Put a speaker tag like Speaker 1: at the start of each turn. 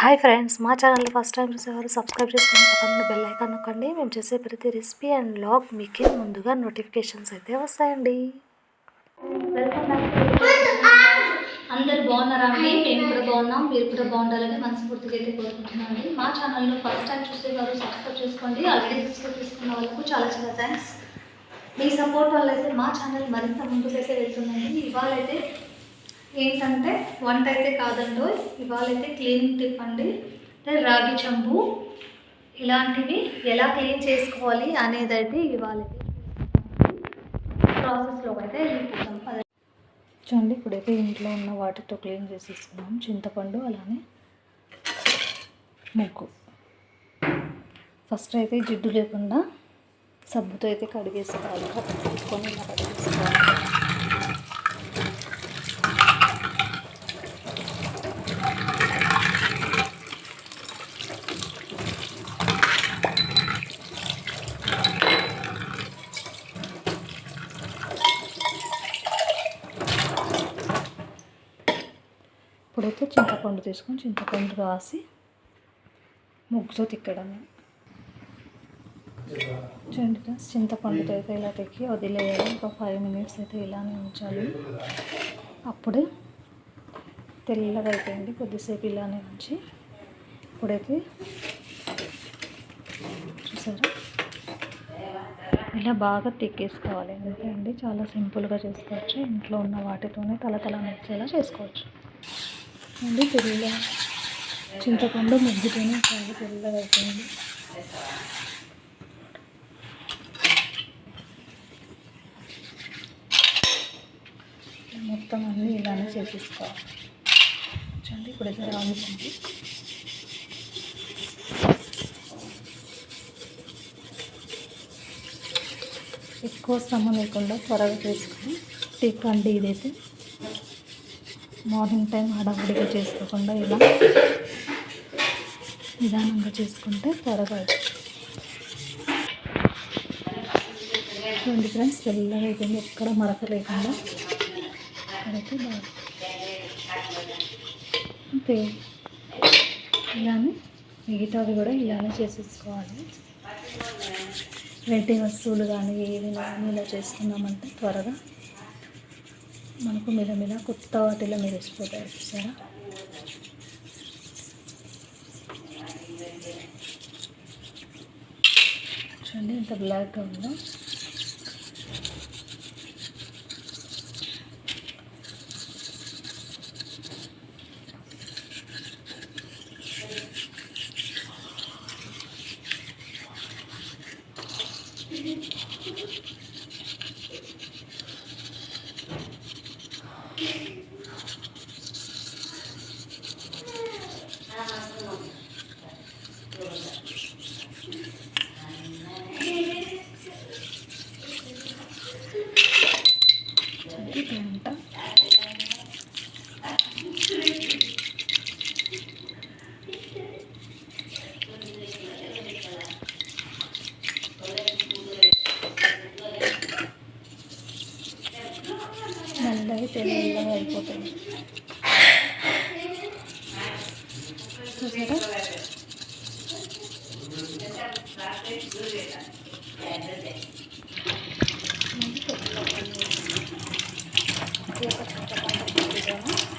Speaker 1: Hi friends మా channel first time చూసేవారు subscribe చేసుకుని పక్కన బెల్ ఐకాన్ నొక్కండి. మేము చేసే ప్రతి రెసిపీ అండ్ లాగ్ మీకే ముందుగా నోటిఫికేషన్స్ అయితే వస్తాయండి.
Speaker 2: వెల్కమ్ అందరు బాగున్నారా అండి? మేము కూడా బాగున్నాం మీరు కూడా బాగుండాలని మనస్ఫూర్తిగా అయితే కోరుకుంటున్నాం అండి. మా ఛానల్లో ఫస్ట్ టైం చూసేవారు సబ్స్క్రైబ్ చేసుకోండి. ఆల్రెడీ సబ్స్క్రైబ్ చేసుకున్న వాళ్ళకు చాలా చాలా థ్యాంక్స్ మీ సపోర్ట్ వల్ల అయితే మా ఛానల్ మరింత ముందుకైతే వెళ్తుందండి. ఇవాళ అయితే ఏంటంటే వంట అయితే కాదండి ఇవాళ అయితే క్లీనింగ్ టిప్ అండి. అంటే రాగి చెంబు ఇలాంటివి ఎలా క్లీన్ చేసుకోవాలి అనేది అయితే ఇవాళ ప్రాసెస్లో అయితే వెళ్ళిపోతాం అదే.
Speaker 1: చూడండి ఇప్పుడైతే ఇంట్లో ఉన్న వాటితో క్లీన్ చేసేసుకున్నాం. చింతపండు అలానే ముగ్గు. ఫస్ట్ అయితే జిడ్డు లేకుండా సబ్బుతో అయితే కడిగేసుకోవాలి. తీసుకొని ఇలా కడిగేసుకోవాలి ఇప్పుడైతే చింతపండు తీసుకొని చింతపండు రాసి ముగ్గుతో తిక్కడమే. చూడండి ఫ్రెండ్స్ చింతపండుతో అయితే ఇలా తిక్కి వదిలేయాలి. ఒక ఫైవ్ మినిట్స్ అయితే ఇలానే ఉంచాలి. అప్పుడే తెల్లగా అయిపోయింది. కొద్దిసేపు ఇలానే ఉంచి ఇప్పుడైతే చూసారా? ఇలా బాగా తిక్కేసుకోవాలి. అంతే అండి. చాలా సింపుల్గా చేసుకోవచ్చు. ఇంట్లో ఉన్న వాటితోనే తల తల నచ్చేలా చేసుకోవచ్చు. అండి తెల్ల. చింతపండు ముగ్గుతోనే చాలా తెల్లగా అవుతుంది మొత్తం అన్నీ ఇలానే చేసేసుకోవాలి. చూడండి ఇప్పుడైతే రాగుతుంది ఎక్కువ శ్రమ లేకుండా త్వరగా చేసుకుని టిప్ అండి ఇదైతే మార్నింగ్ టైం హడావుడిగా చేసుకోకుండా ఇలా నిదానంగా చేసుకుంటే త్వరగా అవుతుంది. చూడండి ఫ్రెండ్స్ తెల్లగా అయిపోయింది. ఎక్కడ మరక లేకుండా అదైతే బాగా అంతే. ఇలానే మిగతావి కూడా ఇలానే చేసేసుకోవాలి. రెడ్డి వస్తువులు కానీ ఏవి కానీ ఇలా చేసుకున్నామంటే త్వరగా మనకు మీద కొత్త వాటిలో మెరిసిపోతాయి చూసారా? చూడండి ఎంత బ్లాక్గా ఉందో. Thank you. నల్లగా తెల్లగా అయిపోతుంది చూసారా? చూసారా